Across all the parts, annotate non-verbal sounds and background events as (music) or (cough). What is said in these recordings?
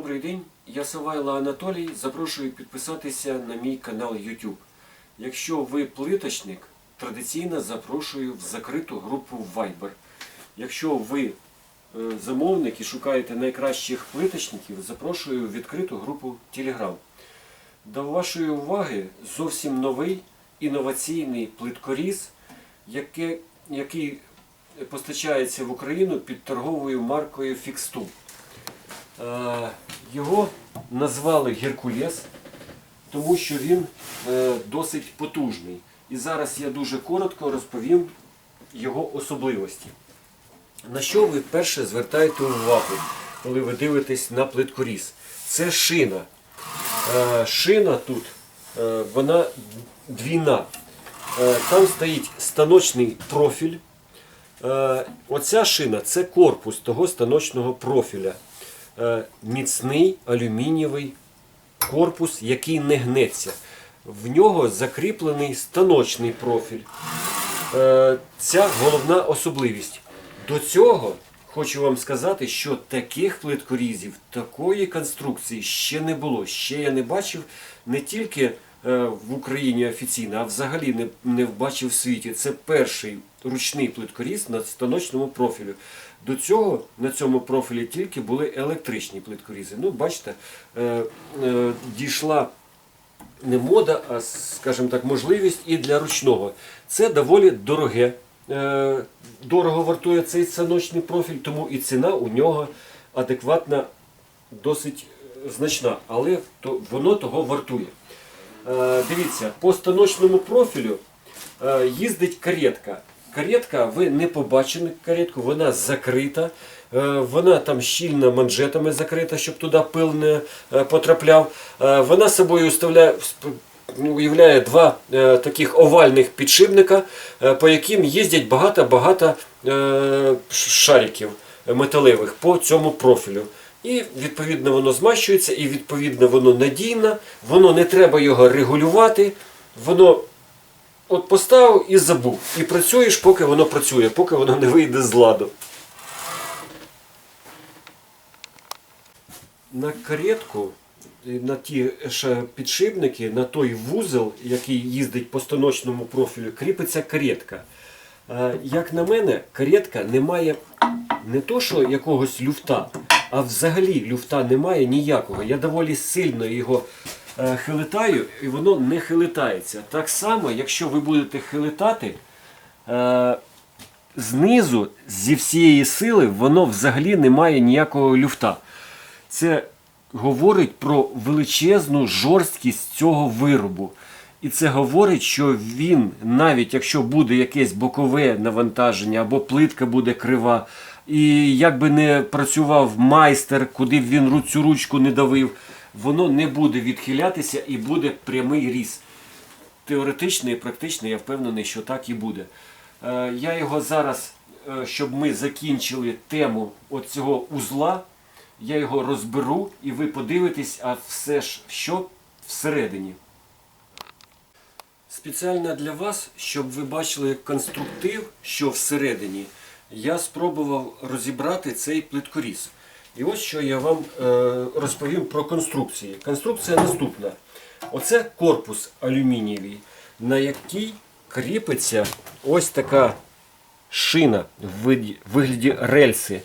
Добрий день, я Савайло Анатолій. Запрошую підписатися на мій канал YouTube. Якщо ви плиточник, традиційно запрошую в закриту групу Viber. Якщо ви е, замовник і шукаєте найкращих плиточників, запрошую в відкриту групу Telegram. До вашої уваги зовсім новий інноваційний плиткоріз, який постачається в Україну під торговою маркою Fixtool. Е, Його назвали Геркулес, тому що він е, досить потужний. І зараз я дуже коротко розповім його особливості. На що ви перше звертаєте увагу, коли ви дивитесь на плиткоріз? Це шина. Е, Шина тут, вона двійна. Там стоїть станочний профіль. Оця шина це корпус того станочного профіля. Е, Міцний алюмінієвий корпус, який не гнеться. В нього закріплений станочний профіль. Е, Ця головна особливість. До цього хочу вам сказати, що таких плиткорізів, такої конструкції ще не було. Ще я не бачив не тільки е, в Україні офіційно, а взагалі не, не бачив в світі. Це перший ручний плиткоріз на станочному профілю. До цього на цьому профілі тільки були електричні плиткорізи. Ну, бачите, е, е, дійшла не мода, а, скажімо так, можливість і для ручного. Це доволі дороге. Е, Дорого вартує цей станочний профіль, тому і ціна у нього адекватна, досить е, значна, але то, воно того вартує. Е, Дивіться, по станочному профілю е, їздить каретка. Каретка, ви не побачили каретку, вона закрита, е, вона там щільно манжетами закрита, щоб туди пил не е, потрапляв. Е, Вона собою ну, уявляє два таких овальних підшипника, по яким їздять багато-багато шариків металевих по цьому профілю. І відповідно воно змащується, і відповідно воно надійно, воно не треба його регулювати, воно от поставив і забув. І працюєш, поки воно працює, поки воно не вийде з ладу. На каретку, на ті ще підшипники, на той вузол, який їздить по станочному профілю, кріпиться каретка. Е, Як на мене, каретка не має не то, що якогось люфта, а взагалі люфта немає ніякого. Я доволі сильно його хилитаю, і воно не хилитається. Так само, якщо ви будете хилитати, е, знизу зі всієї сили воно взагалі не має ніякого люфта. Це говорить про величезну жорсткість цього виробу. І це говорить, що він, навіть якщо буде якесь бокове навантаження або плитка буде крива, і як би не працював майстер, куди б він цю ручку не давив, воно не буде відхилятися і буде прямий різ. Теоретично і практично я впевнений, що так і буде. Е, Я його зараз, е, щоб ми закінчили тему от цього узла, я його розберу і ви подивитесь, а все ж що всередині. Спеціально для вас, щоб ви бачили конструктив, що всередині, я спробував розібрати цей плиткоріз. І ось що я вам е, розповім про конструкції. Конструкція наступна. Оце корпус алюмінієвий, на який кріпиться ось така шина в вигляді рельси.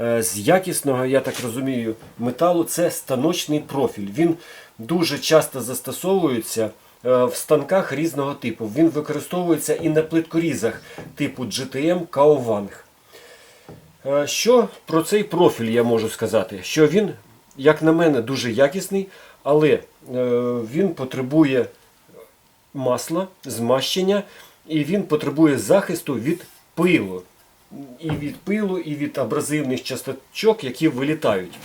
Е, З якісного, я так розумію, металу це станочний профіль. Він дуже часто застосовується е, в станках різного типу. Він використовується і на плиткорізах типу GTM Kaowang. Е, Що про цей профіль я можу сказати? Що він, як на мене, дуже якісний, але е, він потребує масла, змащення, і він потребує захисту від пилу. І від пилу, і від абразивних часточок, які вилітають.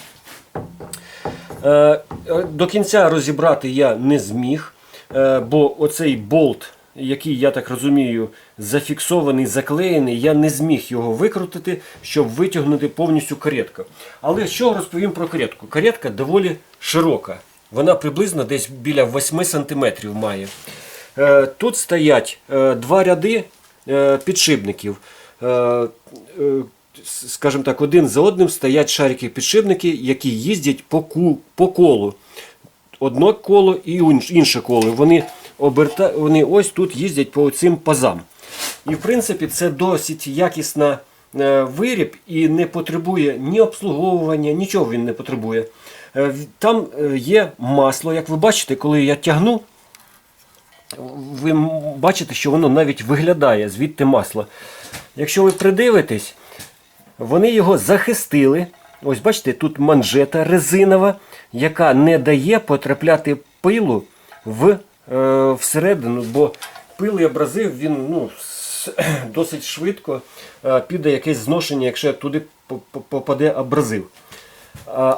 Е, До кінця розібрати я не зміг, бо оцей болт, який, я так розумію, зафіксований, заклеєний, я не зміг його викрутити, щоб витягнути повністю каретку. Але що розповім про каретку? Каретка доволі широка. Вона приблизно десь біля 8 см має. Е, Тут стоять е, два ряди е, підшипників. Скажімо так, один за одним стоять шарики-підшипники, які їздять по, по колу. Одне коло і інше коло. Вони, оберта... Вони ось тут їздять по цим пазам. І в принципі це досить якісна е, виріб і не потребує ні обслуговування, нічого він не потребує. Е, Там е, є масло, як ви бачите, коли я тягну, ви бачите, що воно навіть виглядає звідти масло. Якщо ви придивитесь, вони його захистили. Ось бачите, тут манжета резинова, яка не дає потрапляти пилу в, е, всередину, бо пил і абразив він ну, (clears throat) досить швидко е, піде якесь зношення, якщо туди по- по- попаде абразив.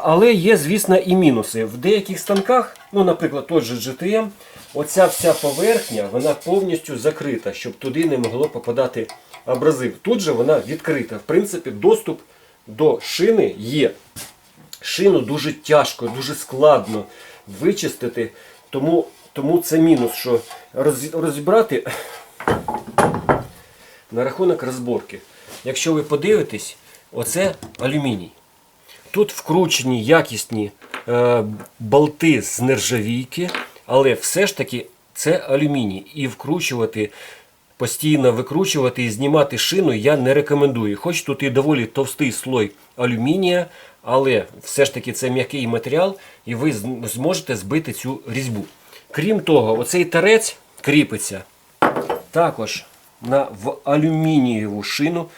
Але є, звісно, і мінуси. В деяких станках, ну, наприклад, той же GTM, оця вся поверхня вона повністю закрита, щоб туди не могло попадати абразив. Тут же вона відкрита. В принципі, доступ до шини є. Шину дуже тяжко, дуже складно вичистити, тому, тому це мінус, що розібрати на рахунок розборки. Якщо ви подивитесь, оце алюміній. Тут вкручені якісні е, болти з нержавійки, але все ж таки це алюміній. І вкручувати, постійно викручувати і знімати шину я не рекомендую. Хоч тут і доволі товстий слой алюмінія, але все ж таки це м'який матеріал, і ви зможете збити цю різьбу. Крім того, оцей тарець кріпиться також на в алюмінієву шину,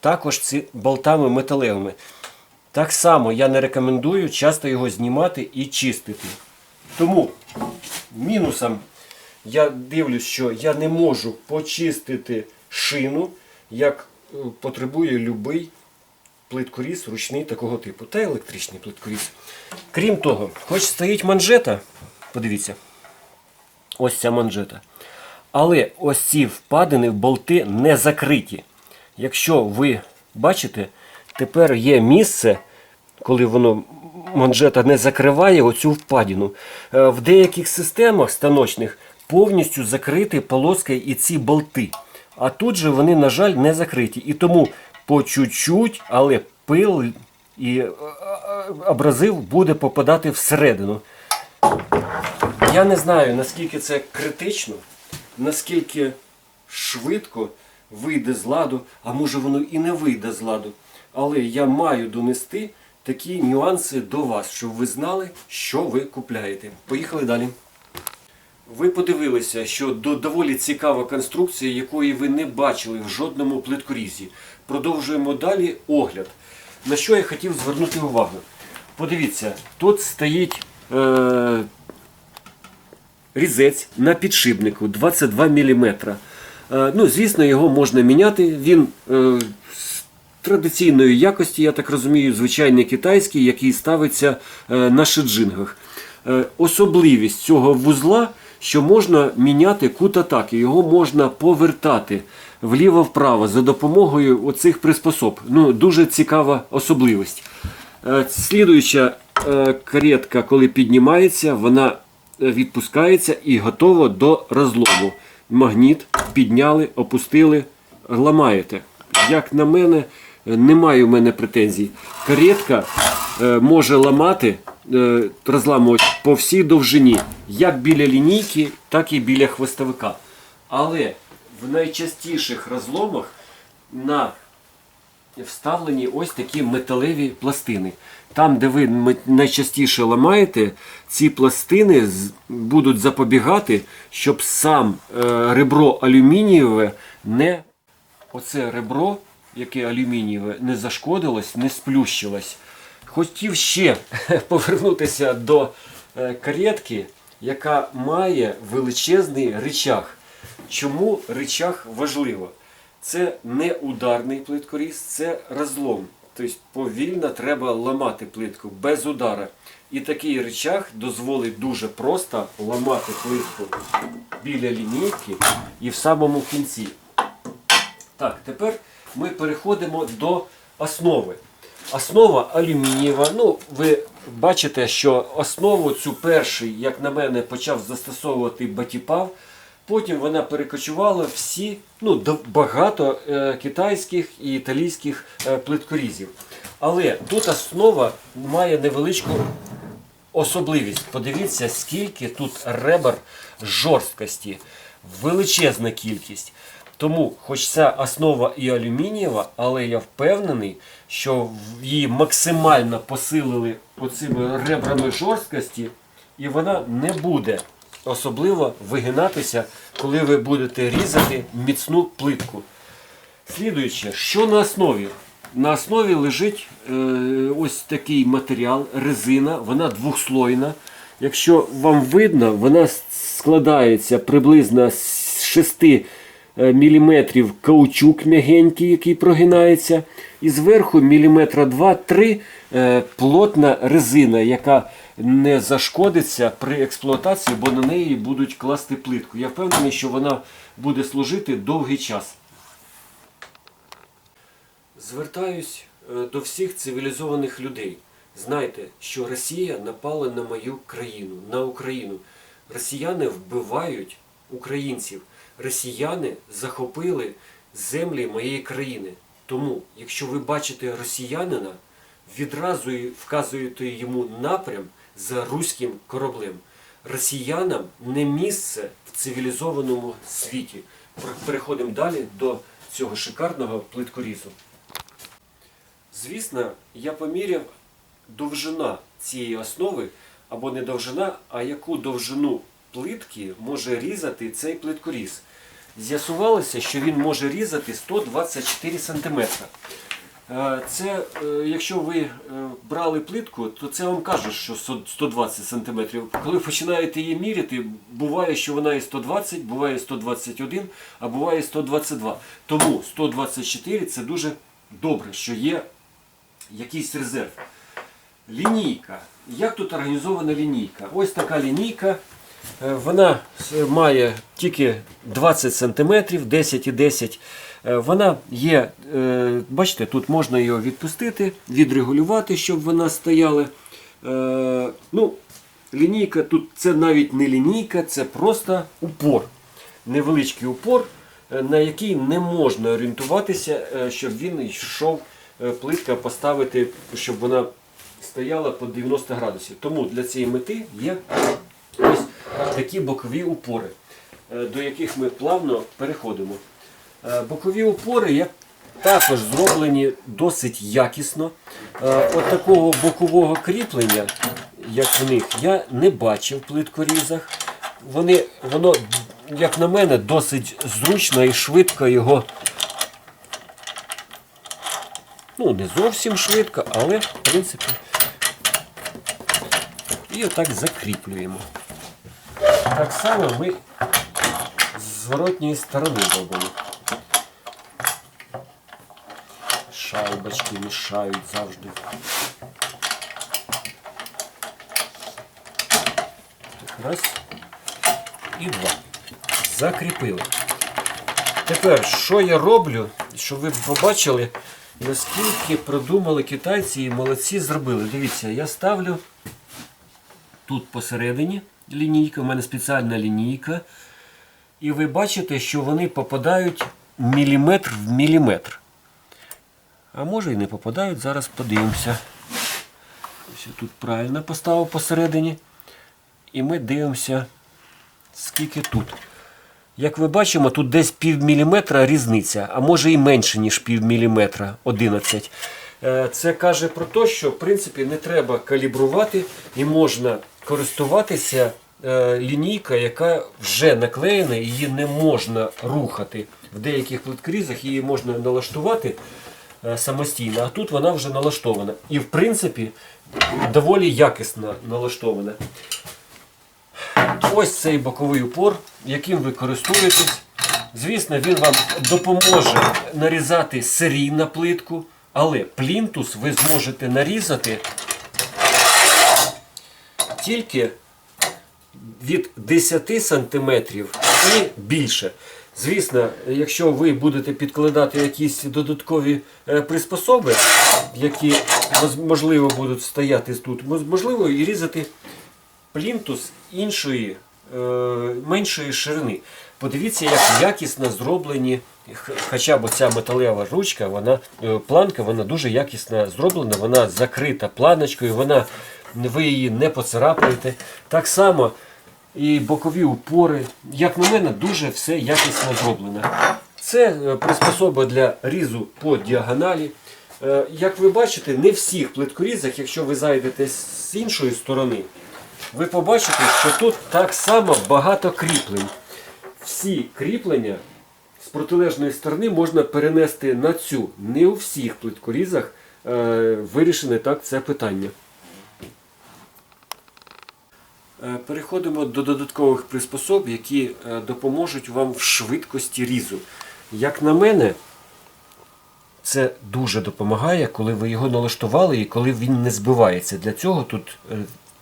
також ці болтами металевими. Так само я не рекомендую часто його знімати і чистити. Тому мінусом я дивлюсь, що я не можу почистити шину, як е, потребує будь-який плиткоріз ручний такого типу, та електричний плиткоріз. Крім того, хоч стоїть манжета, подивіться, ось ця манжета. Але ось ці впадини, болти не закриті. Якщо ви бачите, тепер є місце, коли воно манжета не закриває оцю впадину. Е, В деяких системах станочних повністю закриті полоски і ці болти. А тут же вони, на жаль, не закриті. І тому по чуть-чуть, але пил і е, е, абразив буде попадати всередину. Я не знаю, наскільки це критично, наскільки швидко вийде з ладу, а може воно і не вийде з ладу. Але я маю донести такі нюанси до вас, щоб ви знали, що ви купляєте. Поїхали далі. Ви подивилися, що до доволі цікава конструкція, якої ви не бачили в жодному плиткорізі. Продовжуємо далі огляд. На що я хотів звернути увагу? Подивіться, тут стоїть е, різець на підшипнику 22 мм. Е, ну, звісно, його можна міняти. Він е, традиційної якості, я так розумію, звичайний китайський, який ставиться е, на шиджингах. Е, особливість цього вузла, що можна міняти кут атаки, його можна повертати вліво-вправо за допомогою оцих приспособ. Ну, дуже цікава особливість. Е, Слідуюча е, каретка, коли піднімається, вона відпускається і готова до розлому. Магніт підняли, опустили, ламаєте. Як на мене, немає в мене претензій. Каретка е, може ламати, е, розламувати по всій довжині, як біля лінійки, так і біля хвостовика. Але в найчастіших розломах на вставлені ось такі металеві пластини. Там, де ви найчастіше ламаєте, ці пластини будуть запобігати, щоб сам е, ребро алюмінієве не оце ребро, яке алюмінієве, не зашкодилось, не сплющилось. Хотів ще (laughs) повернутися до е, каретки, яка має величезний ричаг. Чому ричаг важливо? Це не ударний плиткоріз, це розлом. Тобто повільно треба ламати плитку без удара. І такий ричаг дозволить дуже просто ламати плитку біля лінійки і в самому кінці. Так, тепер ми переходимо до основи. Основа алюмінієва. Ну, ви бачите, що основу цю перший, як на мене, почав застосовувати Батіпав. Потім вона перекочувала всі, ну, багато е, китайських і італійських е, плиткорізів. Але тут основа має невеличку особливість. Подивіться, скільки тут ребер жорсткості, величезна кількість. Тому, хоч ця основа і алюмінієва, але я впевнений, що її максимально посилили оцими ребрами жорсткості, і вона не буде особливо вигинатися, коли ви будете різати міцну плитку. Слідуюче, що на основі? На основі лежить е, ось такий матеріал, резина, вона двохслойна. Якщо вам видно, вона складається приблизно з 6 мм каучук м'ягенький, який прогинається. І зверху міліметра 2-3 е, плотна резина, яка не зашкодиться при експлуатації, бо на неї будуть класти плитку. Я впевнений, що вона буде служити довгий час. Звертаюсь е, до всіх цивілізованих людей. Знайте, що Росія напала на мою країну, на Україну. Росіяни вбивають українців. Росіяни захопили землі моєї країни. Тому, якщо ви бачите росіянина, відразу вказуєте йому напрям за руським кораблем. Росіянам не місце в цивілізованому світі. Переходимо далі до цього шикарного плиткорізу. Звісно, я поміряв довжина цієї основи, або не довжина, а яку довжину плитки може різати цей плиткоріз. З'ясувалося, що він може різати 124 см. Е, Це, е, якщо ви е, брали плитку, то це вам кажуть, що 120 см. Коли починаєте її міряти, буває, що вона і 120, буває 121, а буває 122. Тому 124 це дуже добре, що є якийсь резерв. Лінійка. Як тут організована лінійка? Ось така лінійка. Вона має тільки 20 см, 10 і 10. Е, Вона є, е, бачите, тут можна його відпустити, відрегулювати, щоб вона стояла. Е, Ну, лінійка тут це навіть не лінійка, це просто упор. Невеличкий упор, е, на який не можна орієнтуватися, е, щоб він йшов е, плитка поставити, щоб вона стояла по 90 градусів. Тому для цієї мети є ось такі бокові упори, е, до яких ми плавно переходимо. Е, Бокові упори як також зроблені досить якісно. Е, От такого бокового кріплення, як в них, я не бачив в плиткорізах. Вони, воно, як на мене, досить зручно і швидко його. Ну, не зовсім швидко, але в принципі. І отак закріплюємо. Так само ми з зворотньої сторони робимо. Шайбочки мішають завжди. Раз. І два. Закріпили. Тепер, що я роблю, щоб ви побачили, наскільки продумали китайці і молодці зробили. Дивіться, я ставлю тут посередині лінійка, у мене спеціальна лінійка. І ви бачите, що вони попадають міліметр в міліметр. А може і не попадають, зараз подивимося. Ось тут правильно поставив посередині. І ми дивимося, скільки тут. Як ми бачимо, тут десь пів різниця, а може і менше, ніж пів міліметра 11. Е, Це каже про те, що в принципі не треба калібрувати і можна користуватися е, лінійка, яка вже наклеєна, її не можна рухати. В деяких плиткрізах її можна налаштувати е, самостійно, а тут вона вже налаштована. І в принципі доволі якісно налаштована. Ось цей боковий упор, яким ви користуєтесь. Звісно, він вам допоможе нарізати серійну плитку, але плінтус ви зможете нарізати тільки від 10 см і більше. Звісно, якщо ви будете підкладати якісь додаткові е, приспособи, які можливо будуть стояти тут, можливо і різати плінтус іншої е, меншої ширини. Подивіться, як якісно зроблені, хоча б ця металева ручка, вона, е, планка, вона дуже якісно зроблена, вона закрита планочкою, вона, ви її не поцарапаєте. Так само і бокові упори, як на мене, дуже все якісно зроблено. Це е, приспособа для різу по діагоналі. Е, Як ви бачите, не всіх плиткорізах, якщо ви зайдете з іншої сторони, ви побачите, що тут так само багато кріплень. Всі кріплення з протилежної сторони можна перенести на цю. Не у всіх плиткорізах е, вирішене так це питання. Е, Переходимо до додаткових приспособ, які е, допоможуть вам в швидкості різу. Як на мене, це дуже допомагає, коли ви його налаштували і коли він не збивається. Для цього тут е,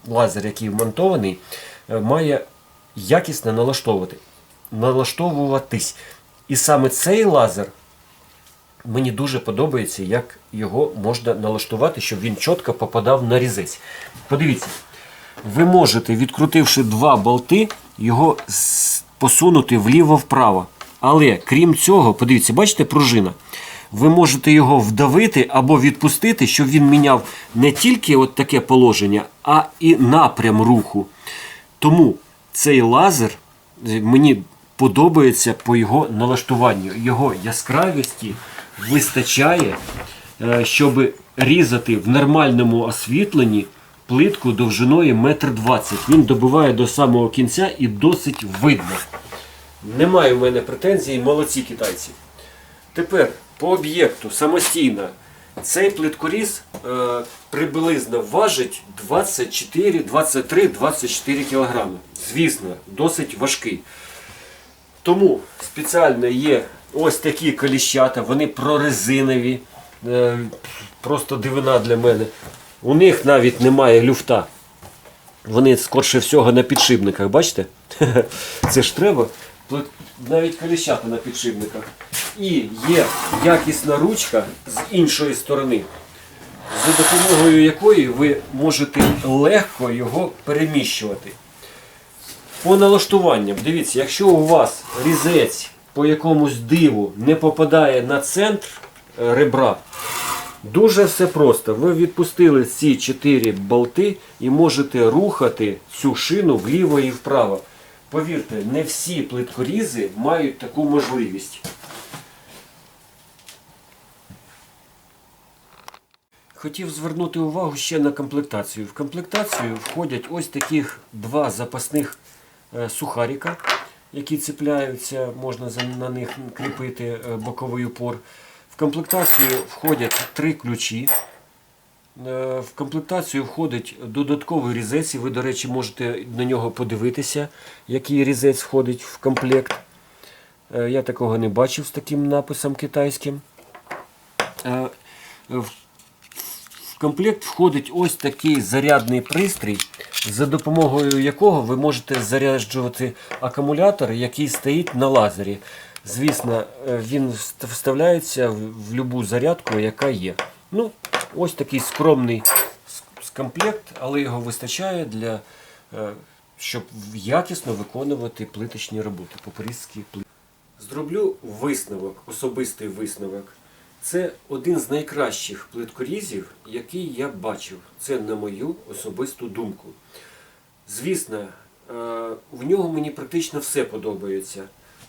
лазер, який вмонтований, е, має якісно налаштовувати, налаштовуватись. І саме цей лазер мені дуже подобається, як його можна налаштувати, щоб він чітко попадав на різець. Подивіться, ви можете, відкрутивши два болти, його посунути вліво-вправо. Але крім цього, подивіться, бачите пружина? Ви можете його вдавити або відпустити, щоб він міняв не тільки от таке положення, а і напрям руху. Тому цей лазер е, мені подобається по його налаштуванню. Його яскравості вистачає, е, щоб різати в нормальному освітленні плитку довжиною 1,20 м. Він добиває до самого кінця і досить видно. Немає в мене претензій, молодці китайці. Тепер по об'єкту самостійно. Цей плиткоріз е, приблизно важить 24, 23, 24 кг. Звісно, досить важкий. Тому спеціально є ось такі коліщата, вони прорезинові. Е, просто дивина для мене. У них навіть немає люфта. Вони скорше всього на підшипниках, бачите? (laughs) Це ж треба. Тут навіть коліщата на підшипниках. І є якісна ручка з іншої сторони, за допомогою якої ви можете легко його переміщувати. По налаштуванням, дивіться, якщо у вас різець по якомусь диву не попадає на центр е, ребра, дуже все просто. Ви відпустили ці чотири болти і можете рухати цю шину вліво і вправо. Повірте, не всі плиткорізи мають таку можливість. Хотів звернути увагу ще на комплектацію. В комплектацію входять ось таких два запасних е, сухаріка, які цепляються, можна на них кріпити е, боковий упор. Комплектацію входять три ключі. Е, В комплектацію входить додатковий різець, і ви, до речі, можете на нього подивитися, який різець входить в комплект. Е, Я такого не бачив з таким написом китайським. Е, в комплект входить ось такий зарядний пристрій, за допомогою якого ви можете заряджувати акумулятор, який стоїть на лазері. Звісно, е, він вставляється в будь-яку зарядку, яка є. Ну, ось такий скромний комплект, але його вистачає для, е, щоб якісно виконувати плиточні роботи, попорізькі плити. Зроблю висновок, особистий висновок. Це один з найкращих плиткорізів, який я бачив. Це на мою особисту думку. Звісно, е, в нього мені практично все подобається.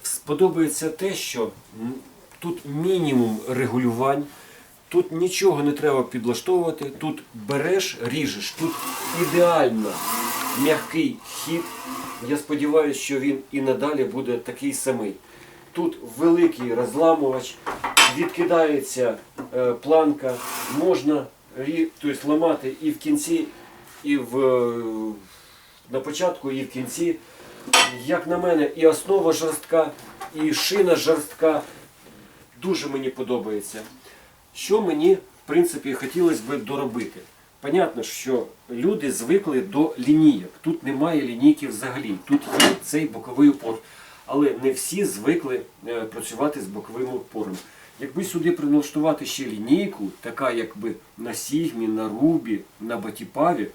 Сподобається те, що тут мінімум регулювань, тут нічого не треба підлаштовувати, тут береш, ріжеш, тут ідеально м'який хід. Я сподіваюся, що він і надалі буде такий самий. Тут великий розламувач, відкидається е, планка, можна тобто, ламати і в кінці, і в, на початку, і в кінці. Як на мене, і основа жорстка, і шина жорстка. Дуже мені подобається. Що мені, в принципі, хотілося б доробити? Понятно, що люди звикли до лінійок. Тут немає лінійки взагалі. Тут є цей боковий упор. Але не всі звикли е, працювати з боковим упором. Якби сюди прилаштувати ще лінійку, така якби на Сігмі, на Рубі, на Батіпаві,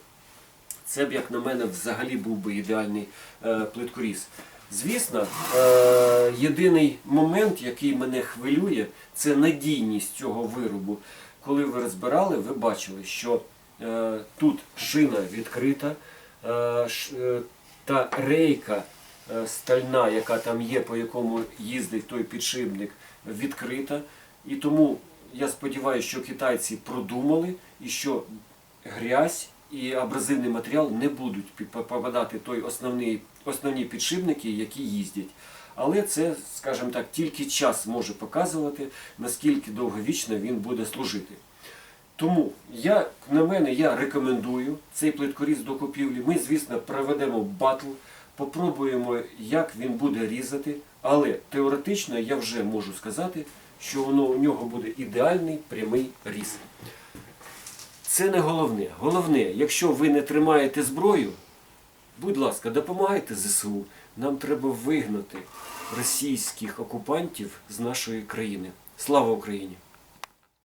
Це б, як на мене, взагалі був би ідеальний е, плиткоріз. Звісно, е, єдиний момент, який мене хвилює, це надійність цього виробу. Коли ви розбирали, ви бачили, що е, тут шина відкрита, та рейка стальна, яка там є, по якому їздить той підшипник, відкрита. І тому я сподіваюся, що китайці продумали і що грязь і абразивний матеріал не будуть попадати той основний, основні підшипники, які їздять. Але це, скажімо так, тільки час може показувати, наскільки довговічно він буде служити. Тому я, на мене, я рекомендую цей плиткоріз до купівлі. Ми, звісно, проведемо батл, попробуємо, як він буде різати, але теоретично я вже можу сказати, що воно, у нього буде ідеальний прямий різ. Це не головне. Головне, якщо ви не тримаєте зброю, будь ласка, допомагайте ЗСУ. Нам треба вигнати російських окупантів з нашої країни. Слава Україні!